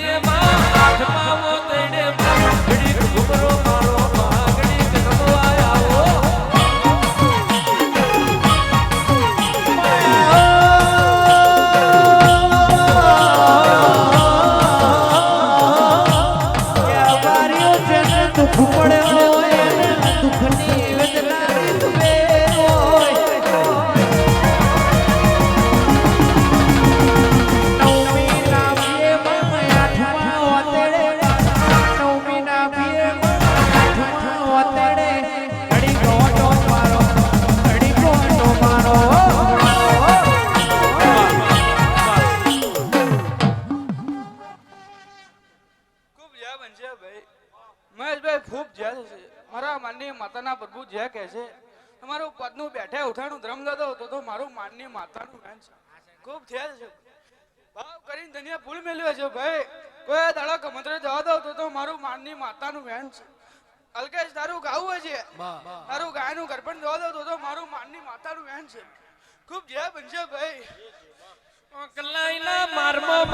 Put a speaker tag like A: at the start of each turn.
A: yeah. ખૂબ જય છે. મારા માનની માતાના પ્રભુ જય કહે છે તમારું પદનું બેઠે ઉઠાણું ધ્રમ દાદો હતો તો મારું માનની માતાનું જ્ઞાન છે. ખૂબ થયેલ છે. ભાવ કરીને ધનિયા ફૂલ મેળવ્યો છે ભાઈ કોઈ દાડો કમંત્રે જવા દો તો તો મારું માનની માતાનું જ્ઞાન છે. અલ્કેશ તારું ગાવું છે? તારું ગાયનું ગરપણ જવા દો તો તો મારું માનની માતાનું જ્ઞાન છે. ખૂબ જય બનશે ભાઈ.
B: કલાઈના મારમાં